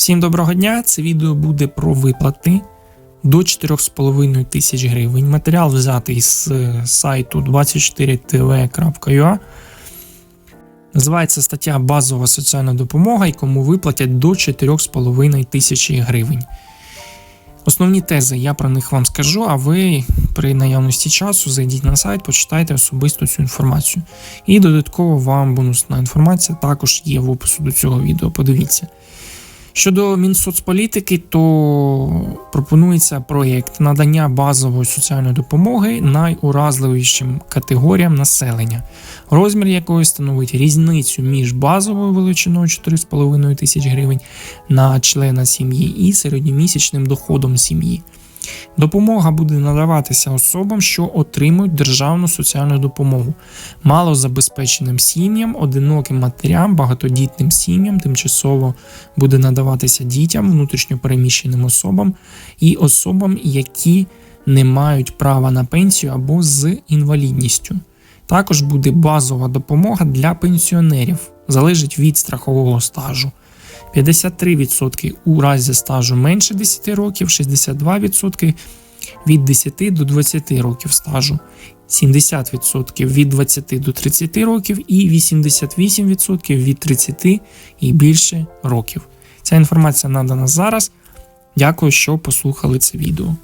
Всім доброго дня! Це відео буде про виплати до 4,5 тисяч гривень. Матеріал взятий з е, сайту 24tv.ua. Називається стаття Базова соціальна допомога, якому виплатять до 4,5 тисячі гривень. Основні тези я про них вам скажу, а ви при наявності часу зайдіть на сайт, почитайте особисто цю інформацію. І додатково вам бонусна інформація також є в опису до цього відео. Подивіться. Щодо Мінсоцполітики, то пропонується проєкт надання базової соціальної допомоги найуразливішим категоріям населення, розмір якої становить різницю між базовою величиною 4,5 тисяч гривень на члена сім'ї і середньомісячним доходом сім'ї. Допомога буде надаватися особам, що отримують державну соціальну допомогу, малозабезпеченим сім'ям, одиноким матерям, багатодітним сім'ям, тимчасово буде надаватися дітям, внутрішньопереміщеним особам і особам, які не мають права на пенсію або з інвалідністю. Також буде базова допомога для пенсіонерів, залежить від страхового стажу. 53% у разі стажу менше 10 років, 62% від 10 до 20 років стажу, 70% від 20 до 30 років і 88% від 30 і більше років. Ця інформація надана зараз. Дякую, що послухали це відео.